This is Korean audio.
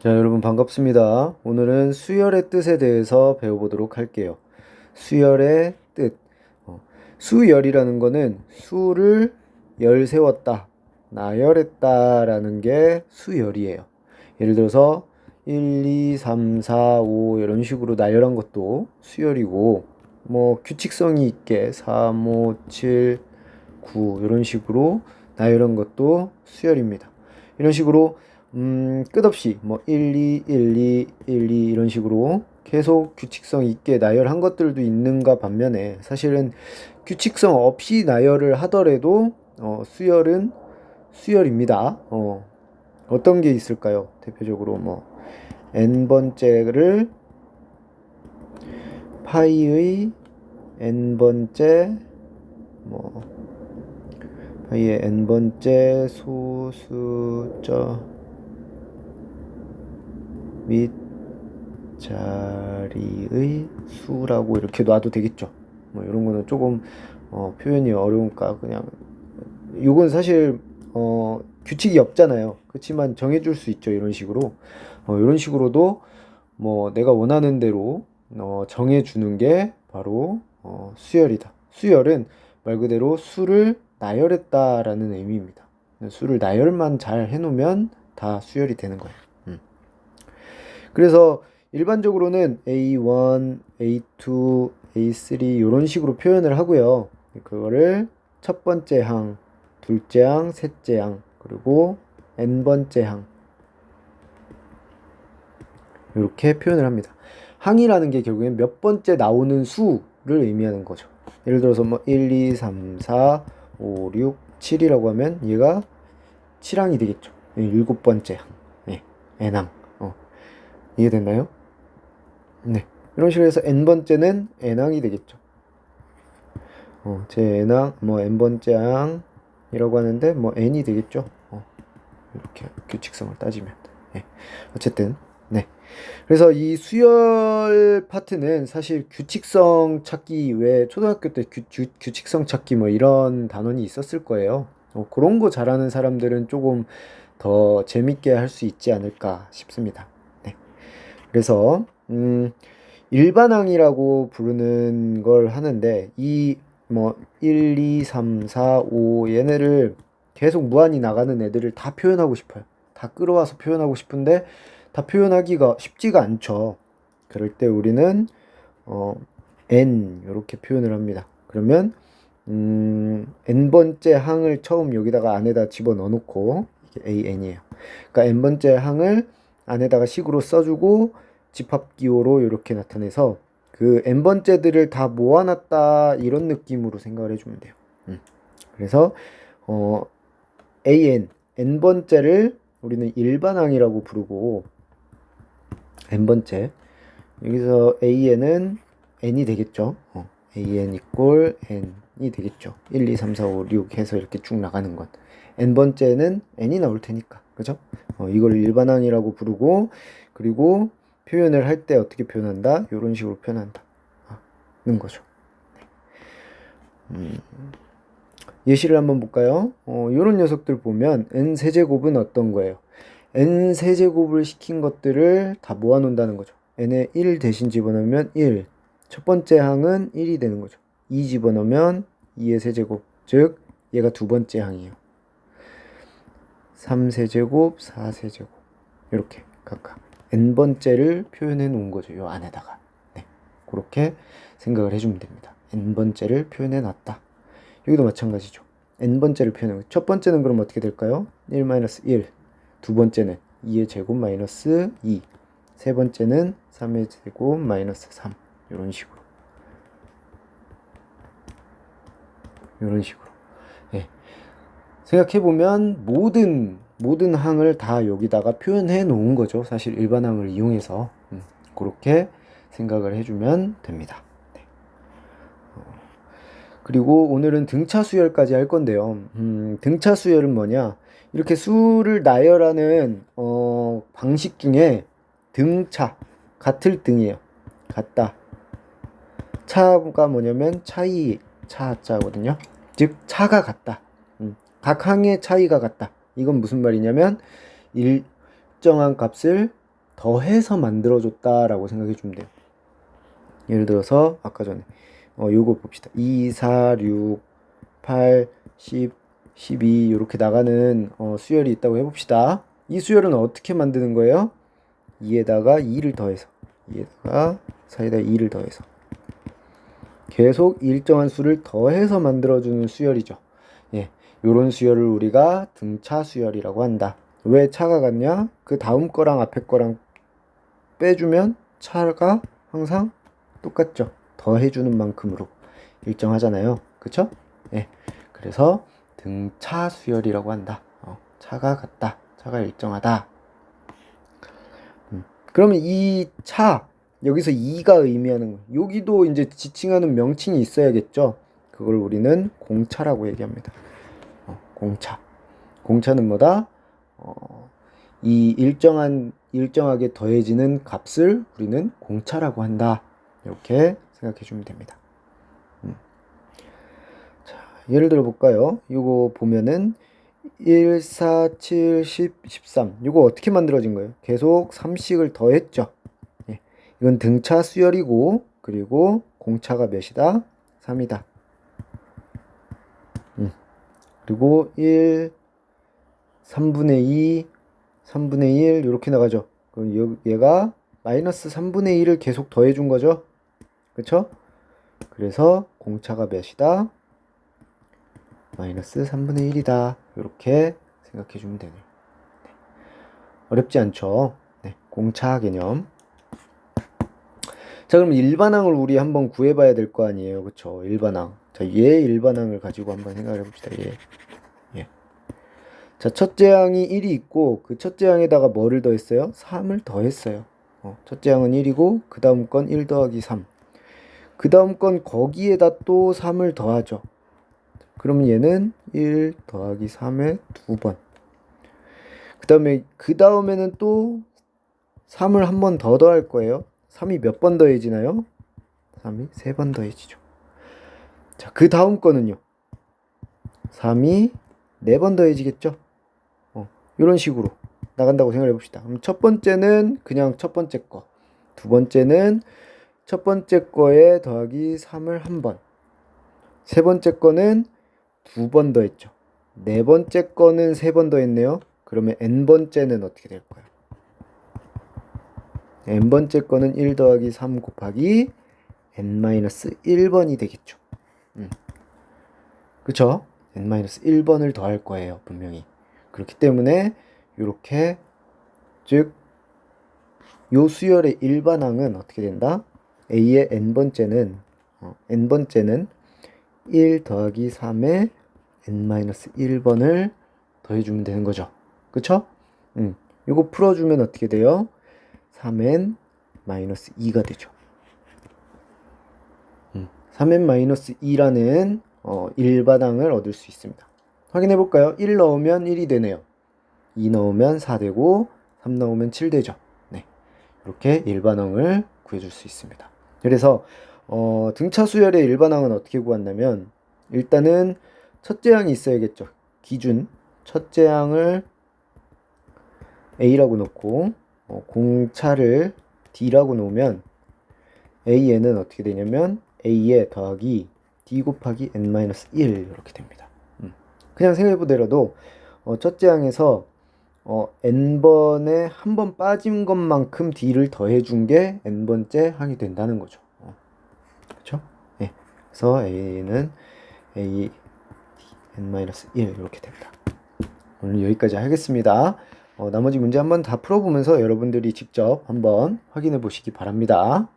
자, 여러분 반갑습니다. 오늘은 수열의 뜻에 대해서 배워보도록 할게요. 수열의 뜻. 어, 수열이라는 거는 수를 열 세웠다, 나열했다라는 게 수열이에요. 예를 들어서 1, 2, 3, 4, 5 이런 식으로 나열한 것도 수열이고, 뭐 규칙성이 있게 3, 5, 7, 9 이런 식으로 나열한 것도 수열입니다. 이런 식으로 음, 끝없이 뭐 1, 2, 1, 2, 1, 2 이런 식으로 계속 규칙성 있게 나열한 것들도 있는가 반면에 사실은 규칙성 없이 나열을 하더라도 어, 수열은 수열입니다. 어, 어떤 게 있을까요? 대표적으로 뭐 n번째를 파이의 n번째 뭐 파이의 n번째 소수점 및 자리의 수라고 이렇게 놔도 되겠죠. 뭐 이런 거는 조금 어, 표현이 어려우니까 그냥 이건 사실 어, 규칙이 없잖아요. 그렇지만 정해줄 수 있죠. 이런 식으로 어, 이런 식으로도 뭐 내가 원하는 대로 어, 정해주는 게 바로 어, 수열이다. 수열은 말 그대로 수를 나열했다라는 의미입니다. 수를 나열만 잘 해놓으면 다 수열이 되는 거예요. 음. 그래서 일반적으로는 A1, A2, A3 이런 식으로 표현을 하고요. 그거를 첫 번째 항, 둘째 항, 셋째 항, 그리고 n번째 항 이렇게 표현을 합니다. 항이라는 게 결국엔 몇 번째 나오는 수를 의미하는 거죠. 예를 들어서 뭐 1, 2, 3, 4, 5, 6, 7이라고 하면 얘가 7항이 되겠죠. 일곱 번째 항. 네. n항. 어. 이해됐나요? 네. 이런 식으로 해서 n번째는 n항이 되겠죠. 어, 제 n항, 뭐 n번째 항이라고 하는데 뭐 n이 되겠죠. 어. 이렇게 규칙성을 따지면. 네. 어쨌든 네. 그래서 이 수열 파트는 사실 규칙성 찾기 외에 초등학교 때 규, 규, 규칙성 찾기 뭐 이런 단원이 있었을 거예요. 어, 그런 거 잘하는 사람들은 조금 더 재밌게 할 수 있지 않을까 싶습니다. 네. 그래서 음, 일반항이라고 부르는 걸 하는데 이 뭐 1, 2, 3, 4, 5 얘네를 계속 무한히 나가는 애들을 다 표현하고 싶어요. 다 끌어와서 표현하고 싶은데 다 표현하기가 쉽지가 않죠. 그럴 때 우리는 어, n 이렇게 표현을 합니다. 그러면 음, n번째 항을 처음 여기다가 안에다 집어 넣어 놓고 이게 an이에요. 그러니까 n번째 항을 안에다가 식으로 써주고 집합기호로 이렇게 나타내서 그 n번째들을 다 모아놨다 이런 느낌으로 생각을 해주면 돼요. 음. 그래서 어, an n번째를 우리는 일반항이라고 부르고 n번째 여기서 an은 n이 되겠죠. 어, an 이꼴 n이 되겠죠. 1, 2, 3, 4, 5, 6 해서 이렇게 쭉 나가는 것. n번째는 n이 나올 테니까. 그죠? 어, 이걸 일반항이라고 부르고 그리고 표현을 할 때 어떻게 표현한다? 이런 식으로 표현한다. 는 거죠. 음, 예시를 한번 볼까요? 어, 이런 녀석들 보면 n 세제곱은 어떤 거예요? n 세제곱을 시킨 것들을 다 모아놓는다는 거죠. n에 1 대신 집어넣으면 1. 첫 번째 항은 1이 되는 거죠. 2 집어넣으면 2의 세제곱. 즉, 얘가 두 번째 항이에요. 3세제곱, 4세제곱. 이렇게 각각 n번째를 표현해 놓은 거죠. 요 안에다가. 네. 그렇게 생각을 해주면 됩니다. n번째를 표현해 놨다. 여기도 마찬가지죠. n번째를 표현해 첫 번째는 그럼 어떻게 될까요? 1-1. 두 번째는 2의 제곱 마이너스 2. 세 번째는 3의 제곱 마이너스 3. 이런 식으로. 이런 식으로. 예. 생각해보면 모든, 모든 항을 다 여기다가 표현해 놓은 거죠. 사실 일반 항을 이용해서. 음, 그렇게 생각을 해주면 됩니다. 네. 어, 그리고 오늘은 등차 수열까지 할 건데요. 음, 등차 수열은 뭐냐? 이렇게 수를 나열하는 어, 방식 중에 등차 같을 등이에요. 같다. 차가 뭐냐면 차이 차자거든요. 즉 차가 같다. 음, 각 항의 차이가 같다. 이건 무슨 말이냐면 일정한 값을 더해서 만들어줬다라고 생각해 주면 돼요. 예를 들어서 아까 전에 어 요거 봅시다. 2, 4, 6, 8, 10, 12 이렇게 나가는 어 수열이 있다고 해봅시다. 이 수열은 어떻게 만드는 거예요? 2에다가 2를 더해서 2에다가 4에다가 2를 더해서 계속 일정한 수를 더해서 만들어주는 수열이죠. 예, 요런 수열을 우리가 등차 수열이라고 한다. 왜 차가 같냐? 그 다음 거랑 앞에 거랑 빼주면 차가 항상 똑같죠. 더해주는 만큼으로 일정하잖아요. 그쵸? 예. 그래서 등차 수열이라고 한다. 어, 차가 같다. 차가 일정하다. 음, 그러면 이 차, 여기서 2가 의미하는 거. 여기도 이제 지칭하는 명칭이 있어야겠죠. 그걸 우리는 공차라고 얘기합니다. 어, 공차. 공차는 뭐다? 어, 이 일정한 일정하게 더해지는 값을 우리는 공차라고 한다. 이렇게 생각해 주면 됩니다. 음. 자, 예를 들어 볼까요? 이거 보면은 1, 4, 7, 10, 13. 이거 어떻게 만들어진 거예요? 계속 3씩을 더했죠. 예. 이건 등차 수열이고 그리고 공차가 몇이다? 3이다. 음. 그리고 1, 3분의 2, 3분의 1 이렇게 나가죠. 그럼 얘가 마이너스 3분의 1을 계속 더해준 거죠. 그쵸? 그래서 공차가 몇이다? 마이너스 3분의 1이다. 이렇게 생각해 주면 되네요. 네. 어렵지 않죠? 네. 공차 개념. 자, 그럼 일반항을 우리 한번 구해봐야 될 거 아니에요. 그쵸? 일반항. 자, 얘 일반항을 가지고 한번 생각을 해봅시다. 얘. 예. 자, 첫째 항이 1이 있고, 그 첫째 항에다가 뭐를 더했어요? 3을 더했어요. 어, 첫째 항은 1이고, 그 다음 건 1 더하기 3. 그 다음 건 거기에다 또 3을 더하죠. 그럼 얘는 1 더하기 3의 두 번. 그 다음에, 그 다음에는 또 3을 한 번 더 더할 거예요. 3이 몇 번 더해지나요? 3이 세번 더해지죠. 자, 그 다음 거는요. 3이 네번 더해지겠죠? 어, 이런 식으로 나간다고 생각해 봅시다. 그럼 첫 번째는 그냥 첫 번째 거. 두 번째는 첫 번째 거에 더하기 3을 한 번. 세 번째 거는 두 번 더 했죠. 네 번째 거는 세 번 더 했네요. 그러면 n 번째는 어떻게 될까요? n 번째 거는 1 더하기 3 곱하기 n-1번이 되겠죠. 음. 그쵸? n-1번을 더할 거예요. 분명히. 그렇기 때문에 이렇게 즉 요 수열의 일반항은 어떻게 된다? a의 n번째는 어, n번째는 1 더하기 3의 n-1번을 더해주면 되는 거죠. 그쵸? 음, 이거 풀어주면 어떻게 돼요? 3n 2가 되죠. 음, 3n 2라는 어, 일반항을 얻을 수 있습니다. 확인해 볼까요? 1 넣으면 1이 되네요. 2 넣으면 4 되고 3 넣으면 7 되죠. 네. 이렇게 일반항을 구해줄 수 있습니다. 그래서 어, 등차 수열의 일반항은 어떻게 구한다면 일단은 첫째 항이 있어야겠죠. 기준 첫째 항을 A라고 놓고 어, 공차를 D라고 놓으면 A에는 어떻게 되냐면 A에 더하기 D 곱하기 N-1 이렇게 됩니다. 음. 그냥 생각해보더라도 어, 첫째 항에서 어, n번에 한 번 빠진 것만큼 d를 더해준 게 n번째 항이 된다는 거죠. 어. 그렇죠? 네. 그래서 a는 a n-1 이렇게 됩니다. 오늘 여기까지 하겠습니다. 어, 나머지 문제 한번 다 풀어보면서 여러분들이 직접 한번 확인해 보시기 바랍니다.